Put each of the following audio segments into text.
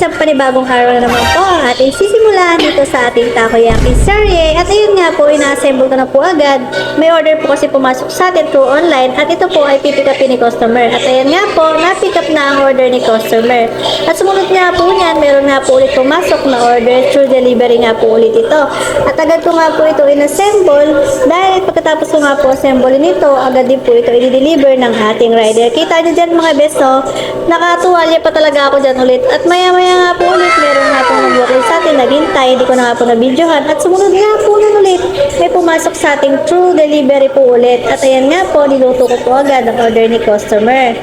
isang panibagong araw na naman po ang ating sisimulan dito sa ating takoyaki serye. At ayun nga po, ina-assemble ko na po agad. May order po kasi pumasok sa atin through online at ito po ay pipick upin ni customer. At ayun nga po, na-pick na ang order ni customer. At sumunod nga po niyan, meron nga po ulit pumasok na order through delivery nga po ulit ito. At agad ko nga po ito in-assemble dahil pagkatapos ko nga po assemble nito, agad din po ito i-deliver ng ating rider. Kita nyo dyan mga beso, nakatuwalya pa talaga ako dyan ulit. At maya-maya nga po ulit, meron nga po nag-walk sa atin, naghintay, hindi ko na nga po na-videohan. At sumunod nga po nun ulit, may pumasok sa ating true delivery po ulit. At ayan nga po, niluto ko po agad ang order ni customer.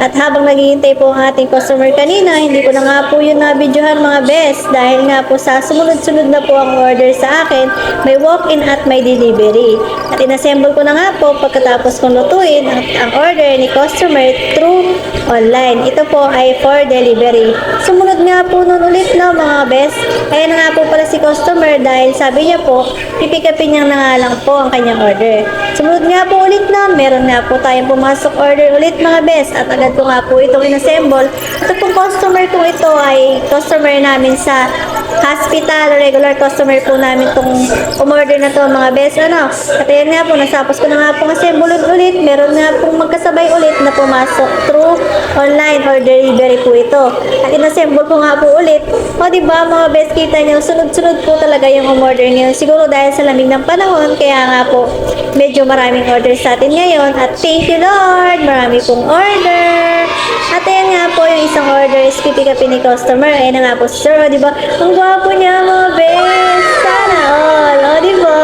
At habang naghihintay po ang ating customer kanina, hindi ko na nga po yun na-videohan mga best dahil nga po sa sumunod-sunod na po ang order sa akin, may walk-in at may delivery. At inassemble ko na nga po pagkatapos kong lutuin ang, ang order ni customer through online. Ito po ay for delivery. Sumunod nga po nun ulit na mga best. Ayan na nga po pala si customer dahil sabi niya po, pipikapin niya na nga lang po ang kanyang order. Sumunod nga po ulit na, meron nga po tayong pumasok order ulit mga best at agad ko nga po itong inassemble. Ito pong customer ko ito ay customer namin sa hospital, regular customer po namin itong umorder na to mga best. Ano? At ayan nga po, nasapos ko na nga pong assemble ulit. Meron nga pong magkasabay ulit na pumasok through online or delivery po ito. At inassemble ko nga po ulit. O ba mga best kita nyo, sunod-sunod po talaga yung umorder ngayon. Siguro dahil sa lamig ng panahon, kaya nga po medyo maraming order sa atin ngayon. At thank you Lord, marami pong order. At ayan nga po yung isang is pipikapin ni customer. Ayan nga po sir, o di ba? Ang gwapo niya mga best. Sana all, o di ba?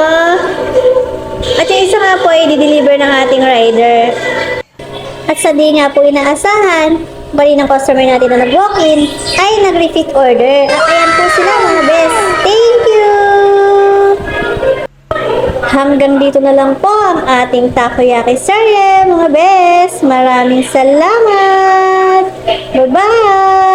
At yung isa nga po ay di-deliver ng ating rider. At sa di nga po inaasahan, bali ng customer natin na nag-walk-in, ay nag-repeat order. At ayan po sila mga best. Hanggang dito na lang po ang ating takoyaki serye, mga best. Maraming salamat! Bye-bye!